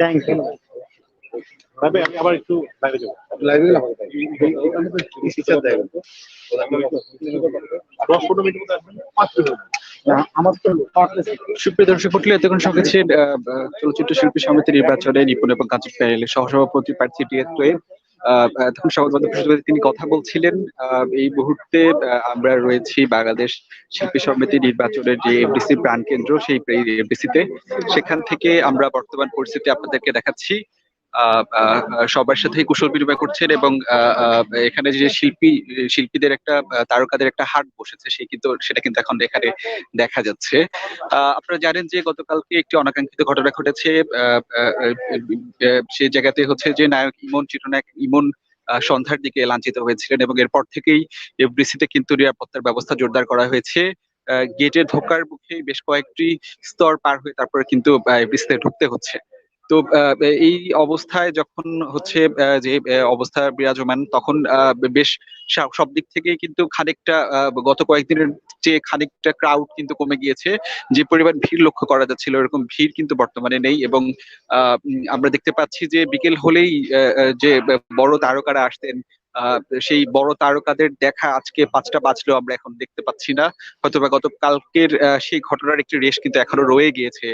Thank you তবে আমি আবার একটু বাইরে যাব লাইভে দশ পনেরো মিনিট মতো আসবেন। পাঁচ মিনিট। সুপ্রিয় দর্শক মন্ডলী এতক্ষণ সঙ্গে ছিলেন চলচ্চিত্র শিল্পী সমিতির নির্বাচনে নিপুণ এবং কাজী প্যানেলের সহসভাপতি প্রার্থী টিএসওয়ে সংবাদ তিনি কথা বলছিলেন। এই মুহূর্তে আমরা রয়েছি বাংলাদেশ শিল্পী সমিতি নির্বাচনের যে এফডিসি প্রাণকেন্দ্র, সেই এফডিসিতে সেখান থেকে আমরা বর্তমান পরিস্থিতি আপনাদেরকে দেখাচ্ছি। সবার সাথে কুশল বিনিময় করছেন এবং এখানে যে শিল্পী, শিল্পীদের একটা তারকাদের একটা হাট বসেছে, সে কিন্তু, সেটা কিন্তু এখন এখানে দেখা যাচ্ছে। আপনারা জানেন যে গতকালকে একটি অনাকাঙ্ক্ষিত ঘটনা ঘটেছে সে জায়গাতে হচ্ছে যে নায়ক ইমন চিত্রনায়ক ইমন সন্ধ্যার দিকে লাঞ্ছিত হয়েছিলেন এবং এরপর থেকেই এফডিসিতে কিন্তু নিরাপত্তার ব্যবস্থা জোরদার করা হয়েছে। গেটের ঢোকার মুখে বেশ কয়েকটি স্তর পার হয়ে তারপরে কিন্তু এফডিসিতে ঢুকতে হচ্ছে। তো এই অবস্থায় যখন হচ্ছে যে অবস্থা বিরাজমান, তখন বেশ সব- দিক থেকেই কিন্তু খানিকটা গত কয়েকদিনের চেয়ে খানিকটা ক্রাউড কিন্তু কমে গিয়েছে। যে পরিমাণ ভিড় লক্ষ্য করা যাচ্ছিল, এরকম ভিড় কিন্তু বর্তমানে নেই এবং আমরা দেখতে পাচ্ছি যে বিকেল হলেই যে বড় তারকারা আসতেন সেই বড় তারকাদের দেখা আজকে পাঁচটা বাজলেও আমরা এখন দেখতে পাচ্ছি না। হয়তোবা গতকালকের সেই ঘটনার একটি রেশ কিন্তু এখনও রয়ে গিয়েছে।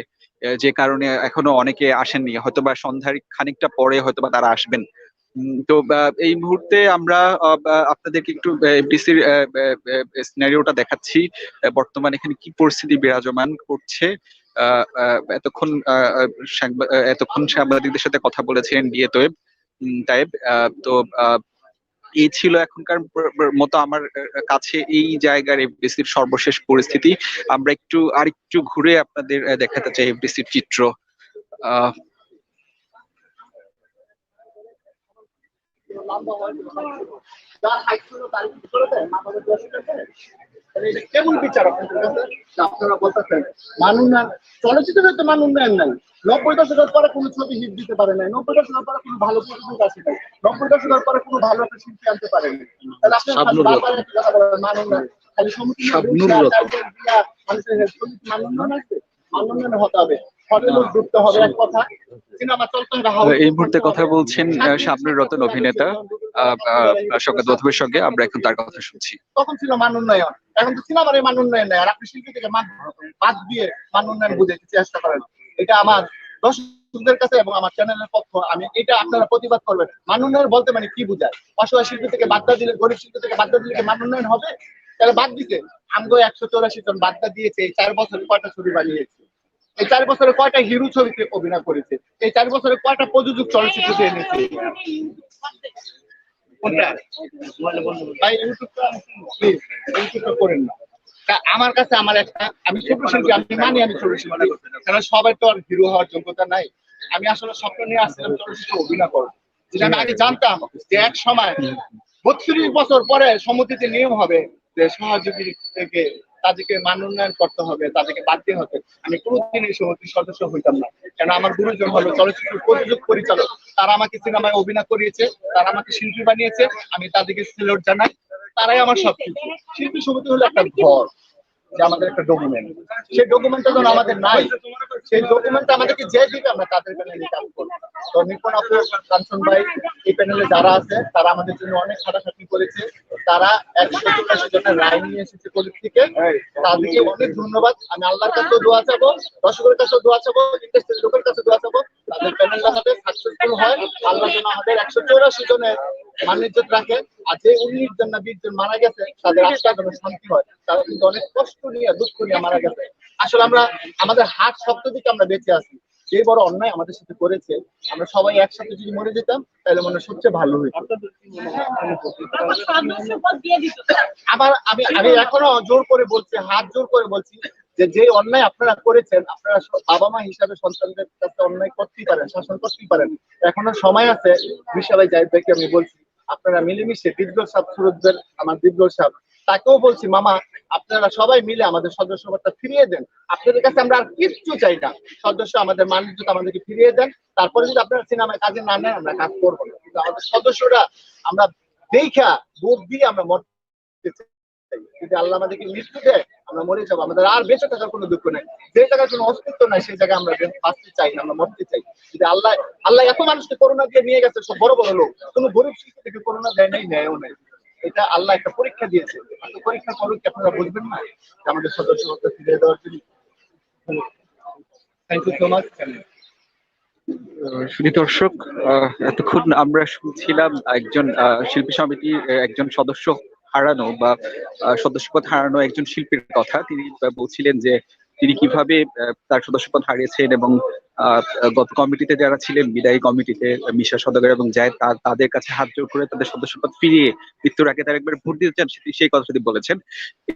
যে কারণে এখনও অনেকে আসেননি। হয়তোবা সন্ধ্যার খানিকটা পরে হয়তোবা তারা আসবেন। তো এই মুহূর্তে আমরা আপনাদেরকে একটু এফডিসির সিনারিওটা দেখাচ্ছি। বর্তমানে এখানে কি পরিস্থিতি বিরাজমান করছে? এতক্ষণ এতক্ষণ সাংবাদিকদের সাথে কথা বলেছেন ডিএ তোয়েব তাইব তো এই ছিল এখনকার মতো আমার কাছে এই জায়গার এফডিসির সর্বশেষ পরিস্থিতি। আমরা একটু, আরেকটু ঘুরে আপনাদের দেখাতে চাই এফডিসির চিত্র। আহ দেয় মাথায় দশ টাকা তাহলে এটা কেমন বিচার আপনাদের কাছে আপনারা বলতেছেন মান উন্নয়ন চলচ্চিত্রে তো মান উন্নয়ন নাই। নব্বই দশকের পরে কোনো ছবি হিট দিতে পারে নাই। নব্বই দশকের পরে কোনো ভালো প্রযোজক আসে নাই। নব্বই দশকের পরে কোনো ভালো একটা শিল্পী আনতে পারে তাহলে আপনি খালি বারবার একটা কথা বলেন মান উন্নয়ন খালি সমুদ্র মানুষের ছবিতে মান উন্নয়ন আসবে মান উন্নয়ন হতে হবে। হলে হবে এক কথা। সিনেমা চলতে এই মুহূর্তে কথা বলছেন শাবনুর রতন অভিনেতা সঙ্গে আমরা এখন তার কথা শুনছি। তখন ছিল মান উন্নয়ন। এখন তো সিনেমার মান উন্নয়ন নেই আর আপনি শিল্পী থেকে মান বাদ দিয়ে মান উন্নয়ন বুঝাইতে চেষ্টা করেন। এটা আমার দর্শকদের কাছে এবং আমার চ্যানেলের পক্ষ আমি এটা আপনারা প্রতিবাদ করবেন। মান উন্নয়ন বলতে মানে কি বুঝায়? অসহায় শিল্পী থেকে বার্তা দিলে গরিব শিল্পী থেকে বার্তা দিলে মান উন্নয়ন হবে? তাহলে বাদ দিতে। আমগো একশো চৌরাশি জন বার্তা দিয়েছে এই চার বছরে কয়টা ছবি বানিয়েছে? এই চার বছরে কয়টা হিরো ছবিতে অভিনয় করেছে? এই চার বছরে কয়টা প্রযোজক চলচ্চিত্রতে এনেছে? আমার কাছে আমার একটা, আমি শিল্পী, আমি মানি আমি শিল্পী। কারণ সবাই তো আর হিরো হওয়ার যোগ্যতা নাই। আমি আসলে স্বপ্ন নিয়ে আসছিলাম চলচ্চিত্রে অভিনয় করব যেটা আমি আগে জানতাম যে এক সময় বত্রিশ বছর পরে সমিতিতে নিয়ম হবে যে সহযোগী থেকে তাদেরকে মান উন্নয়ন করতে হবে, তাদেরকে বাদ দিয়ে হবে। আমি এই সমিতির সদস্য হইতাম না। কেন আমার গুরুজন হলো চলচ্চিত্র প্রযোজক, পরিচালক। তারা আমাকে সিনেমায় অভিনয় করিয়েছে, তারা আমাকে শিল্পী বানিয়েছে, আমি তাদেরকে সিলেট জানাই, তারাই আমার সবকিছু শিল্পী সমিতি হলো একটা ঘর যে আমাদের একটা ডকুমেন্ট সেই ডকুমেন্টটা যখন আমাদের নাই, সেই ডকুমেন্ট আমাদেরকে যে দিবে, আমরা তাদের প্যানেলে কাজ করব। তো নিপুণ আপু, কাঞ্চন ভাই, এই প্যানেলে যারা আছে, তারা আমাদের জন্য অনেক খাটাখাটি করেছে। তারা একশো চল্লিশ জনের রায় নিয়ে এসেছে থেকে তাদেরকে অনেক ধন্যবাদ। আমি আল্লাহর কাছে দোয়া চাবো দর্শকের কাছে দোয়া চাবো ইন্ডাস্ট্রির লোকের কাছে দোয়া চাবো। তাদের প্যানেলটা যাতে সাকসেসফুল হয়। আল্লাহ যেন আমাদের একশো চৌরাশি জনের মানিজ্য রাখে। আর যে উনিশ জন না বিশ জন মারা গেছে, তাদের আত্মা যেন শান্তি হয়। তারা কিন্তু অনেক কষ্ট নিয়ে, দুঃখ নিয়ে মারা গেছে। আসলে আমরা, আমাদের হাত শক্ত দিকে আমরা বেঁচে আছি। যে বড় অন্যায় আমাদের সাথে করেছে, আমরা সবাই একসাথে যদি মরে যেতাম, তাহলে মনে সবচেয়ে ভালো হইতো। আবার আমি আমি এখনও জোর করে বলছি, হাত জোর করে বলছি যে যে অন্যায় আপনারা করেছেন, আপনারা বাবা মা হিসাবে সন্তানদের কাছে অন্যায় করতেই পারেন, শাসন করতেই পারেন। এখনও সময় আছে বিশালাই যাই ভাইকে আমি বলছি, আপনারা মিলেমিশে দিগ্গল সাহেব সুরতদের, আমার দিগ্গল সাহেব তাকেও বলছি, মামা, আপনারা সবাই মিলে আমাদের সদস্যপদটা ফিরিয়ে দেন। আপনাদের কাছে আমরা আর কিচ্ছু চাই না। সদস্য আমাদের মানিজ্য আমাদেরকে ফিরিয়ে দেন। তারপরে যদি আপনারা সিনেমায় কাজে না নেন, আমরা কাজ করব কিন্তু আমাদের সদস্যরা আমরা দেখা ভোট দিয়ে আমরা চাই। যদি আল্লাহ আমাদেরকে মৃত্যু দেয়, আমরা মরে যাব। আমাদের আর বেঁচে থাকার কোনো দুঃখ নাই। যে জায়গায় কোনো অস্তিত্ব নাই, সেই জায়গায় আমরা বাঁচতে চাই না, আমরা মরতে চাই। যদি আল্লাহ আল্লাহ এত মানুষকে করোনা দিয়ে নিয়ে গেছে, সব বড় বড় লোক। কোনো গরিব শিশু থেকে করোনা দেয় নাই, নেয়ও নাই। এটা আল্লাহ একটা পরীক্ষা দিয়েছে। পরীক্ষা করুক আপনারা বুঝবেন না আমাদের সদস্য ফিরিয়ে দেওয়ার জন্য? থ্যাংক ইউ সো মাচ শুধু দর্শক এতক্ষণ আমরা শুনছিলাম একজন আহ, শিল্পী সমিতির একজন সদস্য হারানো বা আহ, সদস্যপদ হারানো একজন শিল্পীর কথা। তিনি বলছিলেন যে তিনি কীভাবে আহ, তার সদস্যপদ হারিয়েছেন এবং গত কমিটিতে যারা ছিলেন, বিদায়ী কমিটিতে মিশা সদাগর এবং তা- তাদের কাছে হাত জোর করে তাদের সদস্যপদ ফিরিয়ে মৃত্যুর আগে তারা একবার ভোট দিতে চান সেই কথা তিনি বলেছেন।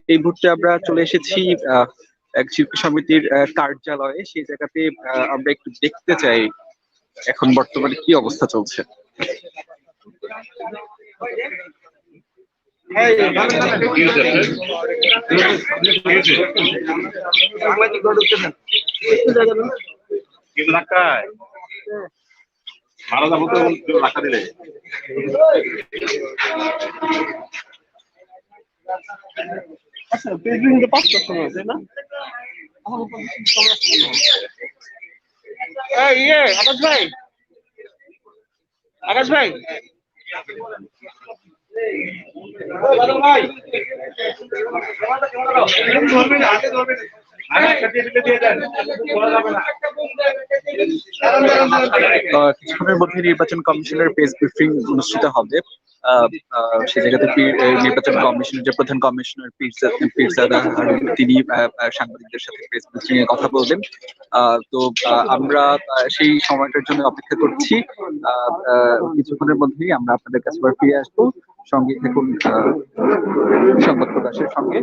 এই মুহূর্তে আমরা চলে এসেছি এক শিল্পী সমিতির কার্যালয়ে। সেই জায়গাতে আমরা একটু দেখতে চাই এখন বর্তমানে কি অবস্থা চলছে। কিন্তু ধাক্কায় মারা যাব তো ধাক্কা দিলে? আচ্ছা প্রেসিডেন্ট পাঁচটার সময় তাই না? এই ইয়ে আকাশ ভাই। আকাশ ভাই। আহ, কিছুক্ষণের মধ্যে নির্বাচন কমিশনের প্রেস ব্রিফিং অনুষ্ঠিত হবে। সেই জায়গাতে নির্বাচন কমিশনের যে প্রধান কমিশনার পীরজা- পীরজাদা তিনি সাংবাদিকদের সাথে প্রেস ব্রিফিং এ কথা বলবেন। তো আমরা সেই সময়টার জন্য অপেক্ষা করছি। কিছুক্ষণের মধ্যেই আমরা আপনাদের কাছে ফিরে আসব। সঙ্গে থাকুন সংবাদ প্রকাশের সঙ্গে।